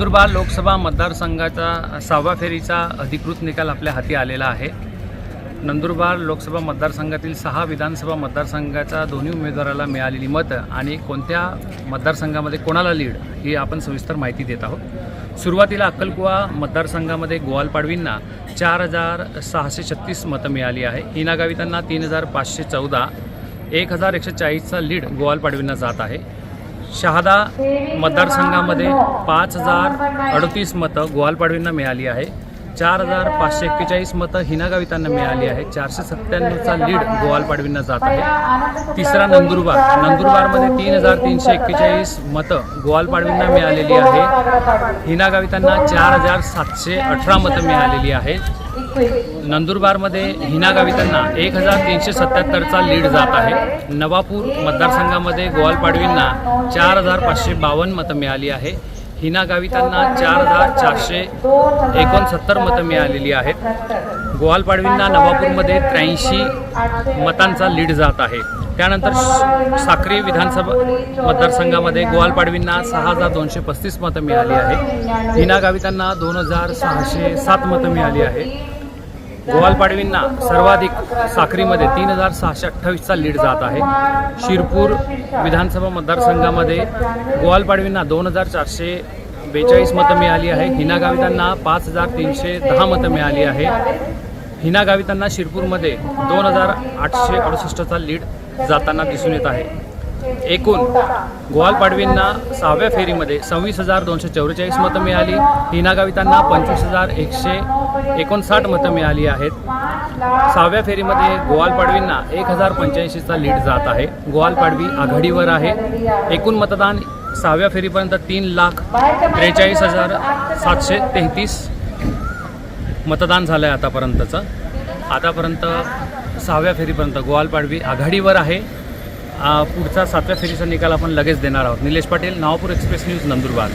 नंदुरबार लोकसभा मतदारसंघाचा सहाव्या फेरीचा अधिकृत निकाल आपल्या हाती आलेला आहे. नंदुरबार लोकसभा मतदारसंघातील सहा विधानसभा मतदारसंघाच्या दोन्ही उमेदवाराला मिळालेली मतं आणि कोणत्या मतदारसंघामध्ये कोणाला लीड ही आपण सविस्तर माहिती देत आहोत. सुरुवातीला अक्कलकुवा मतदारसंघामध्ये गोवाल पाडवींना चार हजार सहाशे छत्तीस मतं मिळाली आहे. हिना गावितांना तीन हजार पाचशे चौदा एक हजार एकशे चाळीसचा लीड गोवाल पाडवींना जात आहे. शहादा मतदारसंघामध्ये पाच हजार अडतीस मतं गोवालपाडवींना मिळाली आहे. चार हजार पाचशे एक्केचाळीस मतं हिना गावितांना मिळाली आहे चारशे सत्त्याण्णवचा लीड गोवालपाडवींना जात आहे. तिसरा नंदुरबार. नंदुरबारमध्ये तीन हजार तीनशे एक्केचाळीस मतं गोवालपाडवींना मिळालेली आहे. हिना गावितांना चार हजार सातशे अठरा मतं मिळालेली आहेत नंदुरबारमध्ये हिना गावितांना एक हजार तीनशे सत्याहत्तरचा लीड जात आहे. नवापूर मतदारसंघामध्ये गोवाल पाडवींना चार हजार पाचशे बावन्न मतं मिळाली आहे. हिना गावितांना चार हजार चारशे एकोणसत्तर मतं मिळालेली आहेत. गोवालपाडवींना नवापूरमध्ये त्र्याऐंशी मतांचा लीड जात आहे. त्यानंतर श- साक्री विधानसभा मतदारसंघामध्ये गोवालपाडवींना सहा हजार दोनशे पस्तीस मतं मिळाली आहे हिना गावितांना दोन हजार सहाशे सात मतं मिळाली आहे गोवाल पाडवींना सर्वाधिक साखरीमध्ये तीन हजार सहाशे अठ्ठावीसचा लीड जात आहे. शिरपूर विधानसभा मतदारसंघामध्ये गोवाल पाडवींना दोन हजार चारशे बेचाळीस मतं मिळाली आहे. हिना गावितांना पाच हजार तीनशे दहा मतं मिळाली आहे. हिना गावितांना शिरपूरमध्ये दोन हजार आठशे अडुसष्टचा लीड जाताना दिसून येत आहे. एकूण गोवाल पाडवींना सहाव्या फेरीमध्ये सव्वीस हजार दोनशे चौवेचाळीस मतं मिळाली. हिना गावितांना पंचवीस हजार एकशे एकोणसाठ मतं मिळाली आहेत. सहाव्या फेरीमध्ये गोवाल पाडवींना एक हजार पंच्याऐंशीचा लीड जात आहे. गोवाल पाडवी आघाडीवर आहे. एकूण मतदान सहाव्या फेरीपर्यंत तीन लाख त्रेचाळीस हजार सातशे तेहतीस मतदान झालं आहे आतापर्यंतचं. आतापर्यंत सहाव्या फेरीपर्यंत गोवाल पाडवी आघाडीवर आहे. पुढचा सातव्या फेरीचा निकाल आपण लगेच देणार आहोत. Nilesh Patil Navapur express news Nandurbar.